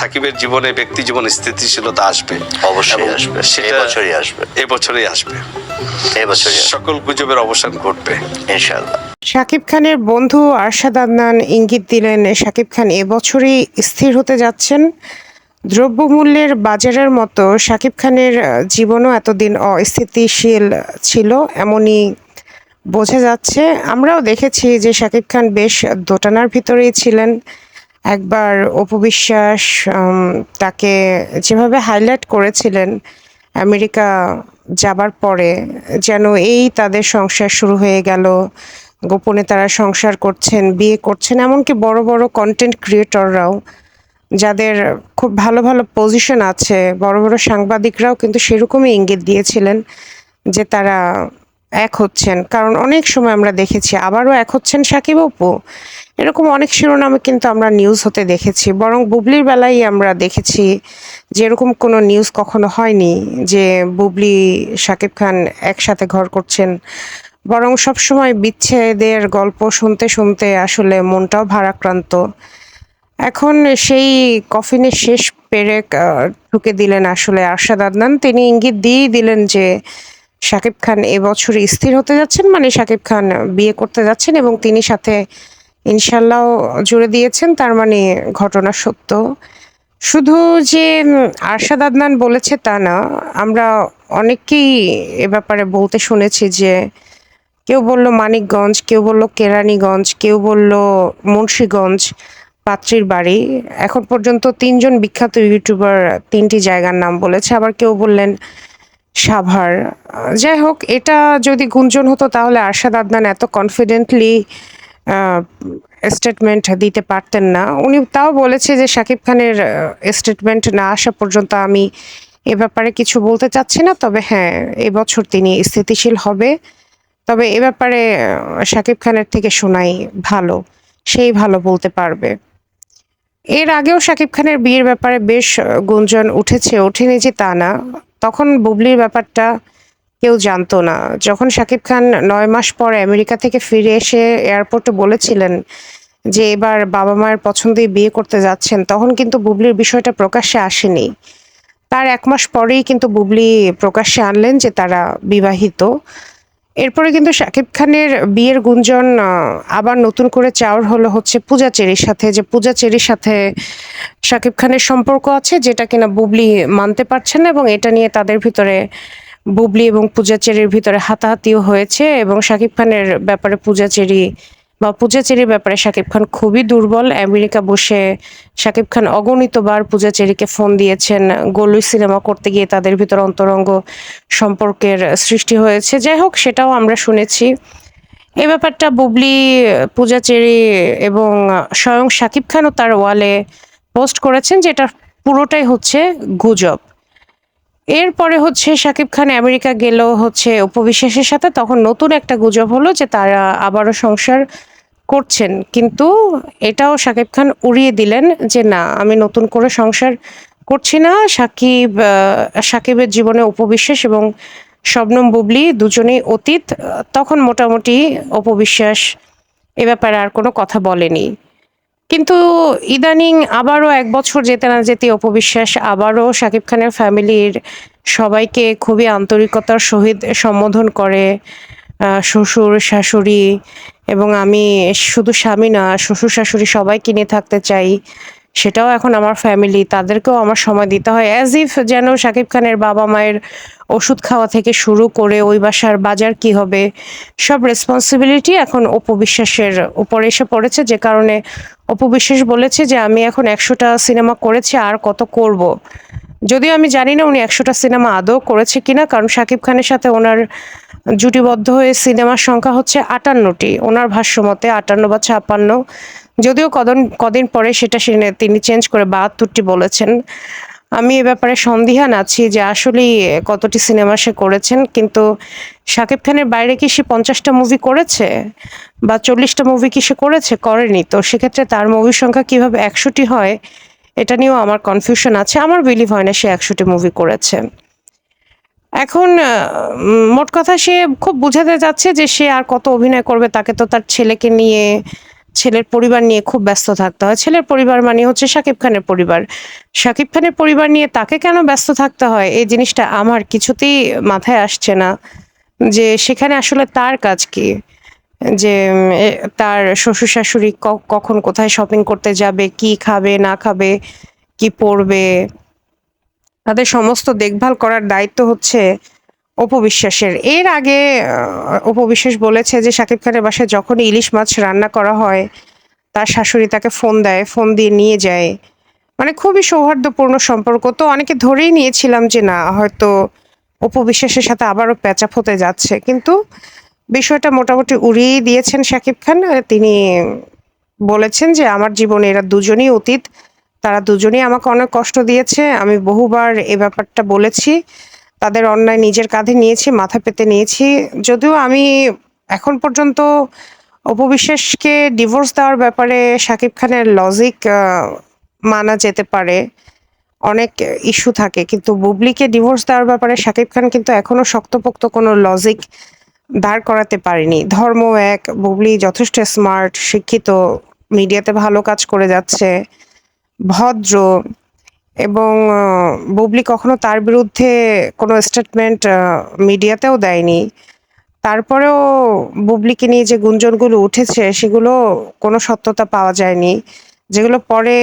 সাকিবের জীবনে ব্যক্তি জীবনে স্থিতিশীলতা আসবে। অবশ্যই আসবে। সেটা এবছরই আসবে। এবছরই আসবে। এবছরই সকল গুজবের অবসান ঘটবে। ইনশাআল্লাহ। শাকিব খানের বন্ধু আরশাদ আদনান ইঙ্গিত দিলেন শাকিব খান এবছরই স্থির হতে যাচ্ছেন। দ্রব্যমূল্যের বাজারের মতো শাকিব খানের জীবনও এতদিন অস্থিতিশীল ছিল এমনই বোঝা যাচ্ছে। আমরাও দেখেছি যে শাকিব খান বেশ দোটানার ভিতরেই ছিলেন। একবার অপবিশ্বাস তাকে যেভাবে হাইলাইট করেছিলেন আমেরিকা যাবার পরে, যেন এই তাদের সংসার শুরু হয়ে গেল, গোপনে তারা সংসার করছেন, বিয়ে করছেন, এমনকি বড় বড় কন্টেন্ট ক্রিয়েটররাও যাদের খুব ভালো ভালো পজিশন আছে, বড় বড় সাংবাদিকরাও কিন্তু সেরকমই ইঙ্গিত দিয়েছিলেন যে তারা এক হচ্ছেন। কারণ অনেক সময় আমরা দেখেছি, আবারও এক হচ্ছেন সাকিব অপু এরকম অনেক শিরোনামে কিন্তু আমরা নিউজ হতে দেখেছি। বরং বুবলির বেলায় আমরা দেখেছি যে এরকম কোনো নিউজ কখনো হয়নি যে বুবলি, সাকিব খান একসাথে ঘর করছেন। বরং সবসময় বিচ্ছেদের গল্প শুনতে শুনতে আসলে মনটাও ভারাক্রান্ত। এখন সেই কফিনের শেষ পেরেক ঢুকে দিলেন আসলে আরশাদ আদনান। তিনি ইঙ্গিত দিয়েই দিলেন যে শাকিব খান এবছর স্থির হতে যাচ্ছেন? মানে শাকিব খান বিয়ে করতে যাচ্ছেন এবং তিনি সাথে ইনশাল্লাহ জুড়ে দিয়েছেন, তার মানে ঘটনা সত্য। শুধু যে আরশাদ আদনান বলেছে তা না, আমরা অনেককেই এ ব্যাপারে বলতে শুনেছি যে, কেউ বলল মানিকগঞ্জ, কেউ বলল কেরানীগঞ্জ, কেউ বলল মুন্সীগঞ্জ, পাত্রীর বাড়ি। এখন পর্যন্ত তিনজন বিখ্যাত ইউটিউবার তিনটি জায়গার নাম বলেছে। আবার কেউ বললেন সাভার। যাই হোক, এটা যদি গুঞ্জন হতো তাহলে আরশাদ আদনান এত কনফিডেন্টলি স্টেটমেন্ট দিতে পারতেন না। উনি তাও বলেছে যে শাকিব খানের স্টেটমেন্ট না আসা পর্যন্ত আমি এ ব্যাপারে কিছু বলতে চাচ্ছি না, তবে হ্যাঁ এবছর তিনি স্থিতিশীল হবে। তবে এ ব্যাপারে শাকিব খানের থেকে শোনাই ভালো, সেই ভালো বলতে পারবে। এর আগেও শাকিব খানের বিয়ের ব্যাপারে বেশ গুঞ্জন উঠেছে, ওঠেনি যে তা না। তখন বুবলির ব্যাপারটা কেউ জানতো না। যখন শাকিব খান নয় মাস পরে আমেরিকা থেকে ফিরে এসে এয়ারপোর্টে বলেছিলেন যে, এবার বাবা মায়ের পছন্দে বিয়ে করতে যাচ্ছেন, তখন কিন্তু বুবলির বিষয়টা প্রকাশ্যে আসেনি। তার এক মাস পরেই কিন্তু বুবলি প্রকাশ্যে আনলেন যে, তারা বিবাহিত। এরপরে কিন্তু শাকিব খানের বিয়ের গুঞ্জন আবার নতুন করে চাওয়ার হলো হচ্ছে পূজা চেরির সাথে, যে পূজা চেরির সাথে শাকিব খানের সম্পর্ক আছে, যেটা কিনা বুবলি মানতে পারছে না এবং এটা নিয়ে তাদের ভিতরে বুবলি এবং পূজা চেরির ভিতরে হাতাহাতিও হয়েছে এবং শাকিব খানের ব্যাপারে পূজা চেরি বা পূজা চেরির ব্যাপারে শাকিব খান খুবই দুর্বল। আমেরিকা বসে শাকিব খান অগণিতবার পূজা চেরিকে ফোন দিয়েছেন, গোলুই সিনেমা করতে গিয়ে তাদের ভিতর অন্তরঙ্গ সম্পর্কের সৃষ্টি হয়েছে। যাই হোক, সেটাও আমরা শুনেছি। এই ব্যাপারটা বুবলি পূজা চেরি এবং স্বয়ং শাকিব খানও তার ওয়ালে পোস্ট করেছেন, যেটা পুরোটাই হচ্ছে গুজব। এরপরে হচ্ছে শাকিব খান আমেরিকা গেল হচ্ছে উপবিশ্বাসের সাথে তখন নতুন একটা গুজব হলো যে তারা আবারও সংসার করছেন। কিন্তু এটাও শাকিব খান উড়িয়ে দিলেন যে না, আমি নতুন করে সংসার করছি না। সাকিব সাকিবের জীবনে উপবিশ্বাস এবং শবনম বুবলি দুজনেই অতীত। তখন মোটামুটি অপবিশ্বাস এ ব্যাপারে আর কোনো কথা বলেনি। কিন্তু ইদানিং আবারও এক বছর যেতে না যেতে অপবিশ্বাস, আবারও শাকিব খানের ফ্যামিলির সবাইকে খুবই আন্তরিকতার সহিত সম্বোধন করে শ্বশুর, শাশুড়ি এবং আমি শুধু স্বামী না, শ্বশুর, শাশুড়ি সবাইকে নিয়ে থাকতে চাই। সেটাও এখন আমার ফ্যামিলি তাদেরকেও আমার সময় দিতে হয় অ্যাজ ইফ যেন শাকিব খানের বাবা মায়ের ওষুধ খাওয়া থেকে শুরু করে ওই বাসার বাজার কি হবে, সব রেসপন্সিবিলিটি এখন অপবিশ্বাসের উপরে এসে পড়েছে যে কারণে অপবিশ্বাস বলেছে যে, আমি এখন একশোটা সিনেমা করেছি, আর কত করব। যদিও আমি জানি না উনি একশোটা সিনেমা আদৌ করেছে কিনা, কারণ শাকিব খানের সাথে ওনার জুটিবদ্ধ হয়ে সিনেমার সংখ্যা হচ্ছে আটান্নটি। ওনার ভাষ্যমতে আটান্ন বা ছাপ্পান্ন। যদিও কদিন কদিন পরে সেটা তিনি চেঞ্জ করে বাহাত্তরটি বলেছেন। আমি এ ব্যাপারে সন্দিহান আছি যে আসলেই কতটি সিনেমা সে করেছেন, কিন্তু শাকিব খানের বাইরে কি সে পঞ্চাশটা মুভি করেছে বা চল্লিশটা মুভি কি সে করেছে, করেনি? তো সেক্ষেত্রে তার মুভির সংখ্যা কীভাবে একশোটি হয় এটা নিয়েও আমার কনফিউশন আছে। আমার বিলিভ হয় না সে একশোটি মুভি করেছে। এখন মোট কথা সে খুব বোঝাতে যাচ্ছে যে সে আর কত অভিনয় করবে, তাকে তো তার ছেলেকে নিয়ে, ছেলের পরিবার নিয়ে খুব ব্যস্ত থাকতে হয়। ছেলের পরিবার মানে হচ্ছে শাকিব খানের পরিবার। শাকিব খানের পরিবার নিয়ে তাকে কেন ব্যস্ত থাকতে হয়? এই জিনিসটা আমার কিছুতেই মাথায় আসছে না যে সেখানে আসলে তার কাজ কি? যে তার শ্বশুর শাশুড়ি কখন কোথায় শপিং করতে যাবে কি খাবে না খাবে কি পরবে তাদের সমস্ত দেখভাল করার দায়িত্ব হচ্ছে অপবিশ্বাসের এর আগে আহ, অপবিশ্বাস বলেছে যে শাকিব খানের বাসায় যখনই ইলিশ মাছ রান্না করা হয় তার শাশুড়ি তাকে ফোন দেয় ফোন দিয়ে নিয়ে যায়। মানে খুবই সৌহার্দ্যপূর্ণ সম্পর্ক। তো অনেকে ধরেই নিয়েছিলাম যে না হয়তো অপবিশ্বাসের সাথে আবারও প্যাচাপ হতে যাচ্ছে। কিন্তু বিষয়টা মোটামুটি উড়িয়ে দিয়েছেন শাকিব খান। তিনি বলেছেন যে, আমার জীবনে এরা দুজনই অতীত। তারা দুজনেই আমাকে অনেক কষ্ট দিয়েছে। আমি বহুবার এ ব্যাপারটা বলেছি। তাদের অন্যায় নিজের কাঁধে নিয়েছি, মাথা পেতে নিয়েছি। যদিও আমি এখন পর্যন্ত অপবিশ্বাসকে ডিভোর্স দেওয়ার ব্যাপারে শাকিব খানের লজিক মানা যেতে পারে। অনেক ইস্যু থাকে। কিন্তু বুবলিকে ডিভোর্স দেওয়ার ব্যাপারে শাকিব খান কিন্তু এখনও শক্তপোক্ত কোনো লজিক দাঁড় করাতে পারেনি। ধর্ম এক, বুবলি যথেষ্ট স্মার্ট শিক্ষিত মিডিয়াতে ভালো কাজ করে যাচ্ছে, ভদ্র এবং বুবলি কখনো তার বিরুদ্ধে কোনো স্টেটমেন্ট মিডিয়াতেও দেয়নি। তারপরেও বুবলিকে নিয়ে যে গুঞ্জনগুলো উঠেছে, সেগুলো কোনো সত্যতা পাওয়া যায়নি। যেগুলো পরে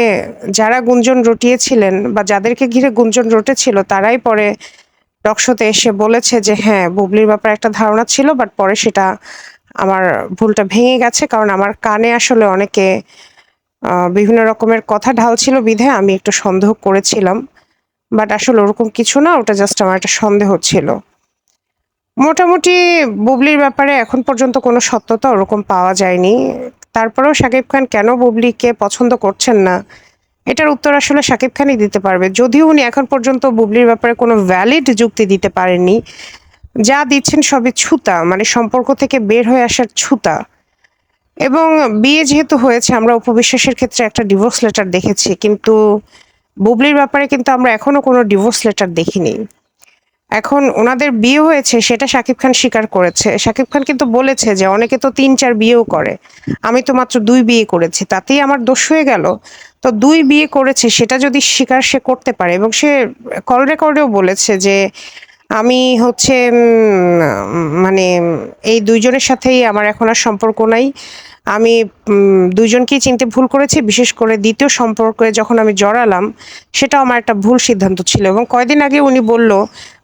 যারা গুঞ্জন রটিয়েছিলেন বা যাদেরকে ঘিরে গুঞ্জন রটেছিল, তারাই পরে টকশোতে এসে বলেছে যে হ্যাঁ বুবলির ব্যাপারে একটা ধারণা ছিল বাট পরে সেটা আমার ভুলটা ভেঙে গেছে, কারণ আমার কানে আসলে অনেকে বিভিন্ন রকমের কথা ঢালছিল বিধে, আমি একটু সন্দেহ করেছিলাম। বাট আসলে ওরকম কিছু না, ওটা জাস্ট আমার একটা সন্দেহ ছিল। মোটামুটি বুবলির ব্যাপারে এখন পর্যন্ত কোনো সত্যতা ওরকম পাওয়া যায়নি। তারপরেও শাকিব খান কেন বুবলিকে পছন্দ করছেন না এটার উত্তর আসলে শাকিব খানই দিতে পারবে। যদিও উনি এখন পর্যন্ত বুবলির ব্যাপারে কোনো ভ্যালিড যুক্তি দিতে পারেননি। যা দিচ্ছেন সবই ছুতা মানে সম্পর্ক থেকে বের হয়ে আসার ছুতা। এবং বিয়ে যেহেতু হয়েছে, আমরা উপবিশ্বাসের ক্ষেত্রে একটা ডিভোর্স লেটার দেখেছি, কিন্তু বুবলির ব্যাপারে কিন্তু আমরা এখনও কোনো ডিভোর্স লেটার দেখিনি। এখন ওনাদের বিয়ে হয়েছে, সেটা শাকিব খান স্বীকার করেছে। শাকিব খান কিন্তু বলেছে যে অনেকে তো তিন চার বিয়েও করে। আমি তো মাত্র দুই বিয়ে করেছি, তাতেই আমার দোষ হয়ে গেল। তো দুই বিয়ে করেছে, সেটা যদি স্বীকার সে করতে পারে, এবং সে কল রেকর্ডেও বলেছে যে আমি হচ্ছে মানে এই দুইজনের সাথেই আমার এখন আর সম্পর্ক নাই। আমি দুইজনকেই চিনতে ভুল করেছি, বিশেষ করে দ্বিতীয় সম্পর্কে যখন আমি জড়ালাম, সেটাও আমার একটা ভুল সিদ্ধান্ত ছিল। এবং কয়দিন আগে উনি বলল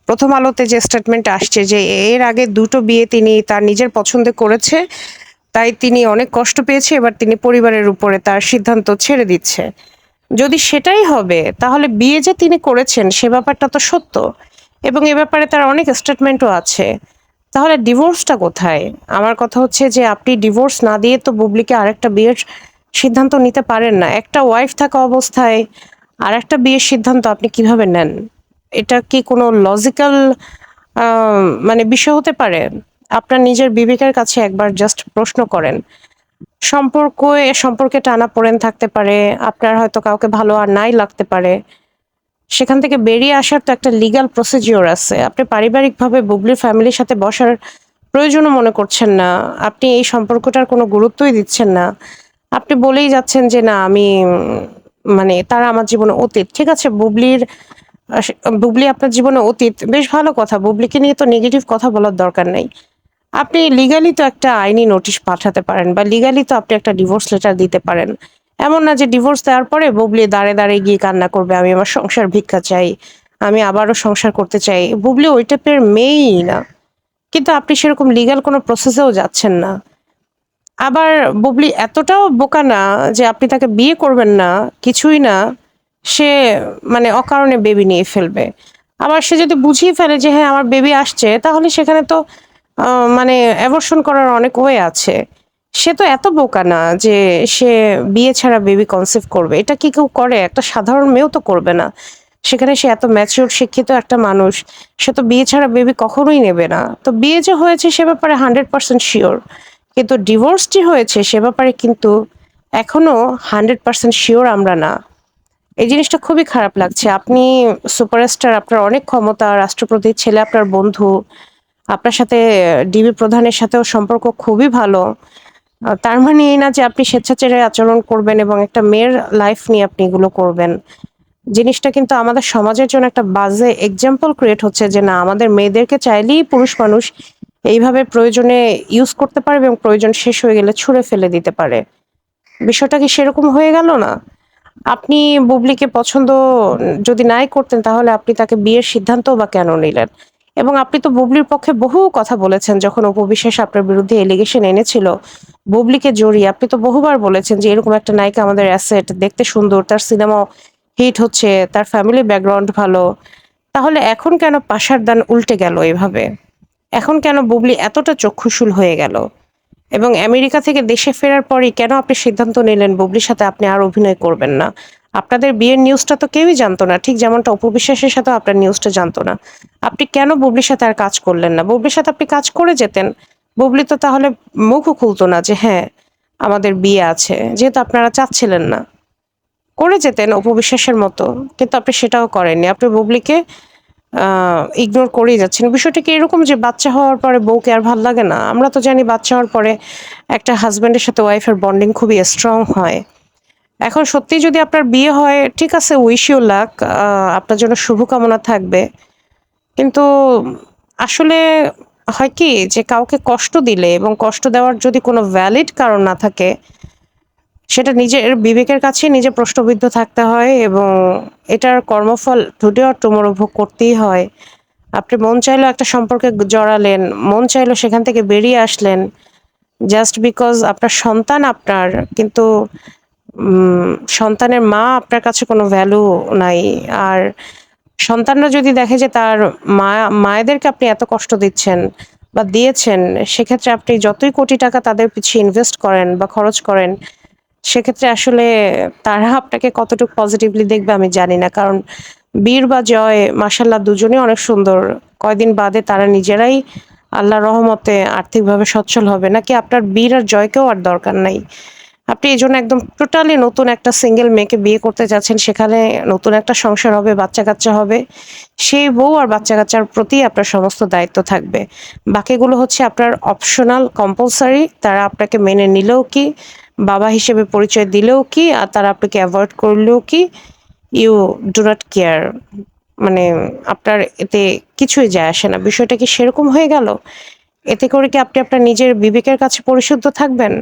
প্রথম আলোতে যে স্টেটমেন্ট আসছে যে এর আগে দুটো বিয়ে তিনি তার নিজের পছন্দে করেছে, তাই তিনি অনেক কষ্ট পেয়েছে, এবার তিনি পরিবারের উপরে তার সিদ্ধান্ত ছেড়ে দিচ্ছে। যদি সেটাই হবে, তাহলে বিয়ে যে তিনি করেছেন, সে ব্যাপারটা তো সত্য। এবং এ ব্যাপারে তার অনেক স্টেটমেন্টও আছে। তাহলে ডিভোর্সটা কোথায়? আমার কথা হচ্ছে যে আপনি ডিভোর্স না দিয়ে তো বুবলিকে আরেকটা বিয়ের সিদ্ধান্ত নিতে পারেন না। একটা ওয়াইফ থাকা অবস্থায় আর একটা বিয়ের সিদ্ধান্ত আপনি কীভাবে নেন? এটা কি কোনো লজিক্যাল মানে বিষয় হতে পারে? আপনার নিজের বিবেকের কাছে একবার জাস্ট প্রশ্ন করেন। সম্পর্ক, সম্পর্কে টানা পড়েন থাকতে পারে, আপনার হয়তো কাউকে ভালো আর নাই লাগতে পারে। সেখান থেকে বেরিয়ে আসার তো একটা লিগ্যাল প্রসিজিওর আছে। আপনি পারিবারিকভাবে বুবলির ফ্যামিলির সাথে বসার প্রয়োজনও মনে করছেন না। আপনি এই সম্পর্কটার কোনো গুরুত্বই দিচ্ছেন না। আপনি বলেই যাচ্ছেন যে, না, আমি মানে তারা আমার জীবনে অতীত। ঠিক আছে, বুবলির বুবলি আপনার জীবনে অতীত, বেশ ভালো কথা। বুবলিকে নিয়ে তো নেগেটিভ কথা বলার দরকার নেই। আপনি লিগালি তো একটা আইনি নোটিশ পাঠাতে পারেন বা লিগালি তো আপনি একটা ডিভোর্স লেটার দিতে পারেন। এমন না যে ডিভোর্স দেওয়ার পরে বুবলি দাঁড়ে দাঁড়িয়ে গিয়ে কান্না করবে, আমি আমার সংসার ভিক্ষা চাই, আমি আবারও সংসার করতে চাই। বুবলি ওই টাইপের মেয়েই না। কিন্তু আপনি সেরকম লিগ্যাল কোনো প্রসেসেও যাচ্ছেন না। আবার বুবলি এতটাও বোকা না যে আপনি তাকে বিয়ে করবেন না, কিছুই না। সে মানে অকারণে বেবি নিয়ে ফেলবে। আবার সে যদি বুঝিয়ে ফেলে যে হ্যাঁ আমার বেবি আসছে, তাহলে সেখানে তো মানে অ্যাবর্শন করার অনেক ওয়ে আছে। সে তো এত বোকা না যে, সে বিয়ে ছাড়া বেবি কনসেপ্ট করবে। এটা কি কেউ করে? একটা সাধারণ মেয়েও তো করবে না। সেখানে সে এত ম্যাচিওর শিক্ষিত একটা মানুষ, সে তো বিয়ে ছাড়া বেবি কখনোই নেবে না। তো বিয়ে যে হয়েছে সে ব্যাপারে হান্ড্রেড পার্সেন্ট শিওর কিন্তু ডিভোর্সটি হয়েছে সে ব্যাপারে কিন্তু এখনও হান্ড্রেড পার্সেন্ট শিওর আমরা না। এই জিনিসটা খুবই খারাপ লাগছে। আপনি সুপারস্টার, আপনার অনেক ক্ষমতা রাষ্ট্রপতির ছেলে, আপনার বন্ধু, আপনার সাথে, ডিবি প্রধানের সাথেও সম্পর্ক খুবই ভালো। তার মানে এই না যে আপনি স্বেচ্ছাচারে আচরণ করবেন এবং একটা মেয়ের লাইফ নিয়ে আপনি এগুলো করবেন। জিনিসটা কিন্তু আমাদের সমাজের জন্য একটা বাজে এক্সাম্পল ক্রিয়েট হচ্ছে যে না, আমাদের মেয়েদেরকে চাইলেই পুরুষ মানুষ এইভাবে প্রয়োজনে ইউজ করতে পারবে এবং প্রয়োজন শেষ হয়ে গেলে ছুঁড়ে ফেলে দিতে পারে। বিষয়টা কি সেরকম হয়ে গেল না? আপনি বুবলিকে পছন্দ যদি নাই করতেন, তাহলে আপনি তাকে বিয়ের সিদ্ধান্ত বা কেন নিলেন? এবং আপনি তো বুবলির পক্ষে বহু কথা বলেছেন, যখন উপবিশ্বাস আপনার বিরুদ্ধে এলিগেশন এনেছিল, বুবলিকে জড়িয়ে। আপনি তো বহুবার বলেছেন যে এরকম একটা নায়িকা আমাদের অ্যাসেট দেখতে সুন্দর, তার সিনেমা হিট হচ্ছে, তার ফ্যামিলি ব্যাকগ্রাউন্ড ভালো। তাহলে এখন কেন পাশার দান উল্টে গেল এভাবে? এখন কেন বুবলি এতটা চক্ষুশূল হয়ে গেল? এবং আমেরিকা থেকে দেশে ফেরার পরই কেন আপনি সিদ্ধান্ত নিলেন বুবলির সাথে আপনি আর অভিনয় করবেন না? আপনাদের বিয়ের নিউজটা তো কেউই জানতো না। ঠিক যেমনটা অপবিশ্বাসের সাথে আপনার নিউজটা জানতো না। আপনি কেন বুবলির সাথে আর কাজ করলেন না? বুবলির সাথে আপনি কাজ করে যেতেন। বুবলি তো তাহলে মুখও খুলতো না যে হ্যাঁ আমাদের বিয়ে আছে। যেহেতু আপনারা চাচ্ছিলেন না। করে যেতেন অপবিশ্বাসের মতো, কিন্তু আপনি সেটাও করেননি। আপনি বুবলিকে ইগনোর করেই যাচ্ছেন। বিষয়টা কি এরকম যে বাচ্চা হওয়ার পরে বউকে আর ভালো লাগে না? আমরা তো জানি বাচ্চা হওয়ার পরে একটা হাজব্যান্ডের সাথে ওয়াইফের বন্ডিং খুবই স্ট্রং হয়। এখন সত্যি যদি আপনার বিয়ে হয়, ঠিক আছে উইশ ইউ লাক আপনার জন্য শুভকামনা থাকবে। কিন্তু আসলে হয় কি যে কাউকে কষ্ট দিলে এবং কষ্ট দেওয়ার যদি কোনো ভ্যালিড কারণ না থাকে সেটা নিজের বিবেকের কাছে নিজে প্রশ্নবিদ্ধ থাকতে হয় এবং এটার কর্মফল টুডে আর টুমোরো করতেই হয়। আপনি মন চাইলো একটা সম্পর্কে জড়ালেন, মন চাইলো সেখান থেকে বেরিয়ে আসলেন জাস্ট বিকজ আপনার সন্তান আপনার, কিন্তু সন্তানের মা আপনার কাছে কোনো ভ্যালু নাই। আর সন্তানরা যদি দেখে যে তার মা, মায়েদেরকে আপনি এত কষ্ট দিচ্ছেন বা দিয়েছেন, সেক্ষেত্রে আপনি যতই কোটি টাকা তাদের পিছিয়ে ইনভেস্ট করেন বা খরচ করেন সেক্ষেত্রে আসলে তারা আপনাকে কতটুকু পজিটিভলি দেখবে আমি জানি না। কারণ বীর বা জয় মাসাল্লাহ দুজনেই অনেক সুন্দর। কয়দিন বাদে তারা নিজেরাই আল্লাহ রহমতে আর্থিকভাবে সচ্ছল হবে। নাকি আপনার বীর আর জয়কেও আর দরকার নাই? আপনি এই জন্য একদম টোটালি নতুন একটা সিঙ্গেল মেয়েকে বিয়ে করতে যাচ্ছেন, সেখানে নতুন একটা সংসার হবে বাচ্চা কাচ্চা হবে। সেই বউ আর বাচ্চা কাচ্চার প্রতি আপনার সমস্ত দায়িত্ব থাকবে। বাকিগুলো হচ্ছে আপনার অপশনাল কম্পালসারি তারা আপনাকে মেনে নিলেও কি বাবা হিসেবে পরিচয় দিলেও কি, আর তারা আপনাকে অ্যাভয়েড করলেও কি ইউ ডু নট কেয়ার মানে আপনার এতে কিছুই যায় আসে না। বিষয়টা কি সেরকম হয়ে গেল? এতে করে কি আপনি আপনার নিজের বিবেকের কাছে পরিশুদ্ধ থাকবেন?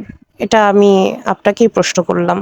এটা আমি আপনাকেই প্রশ্ন করলাম।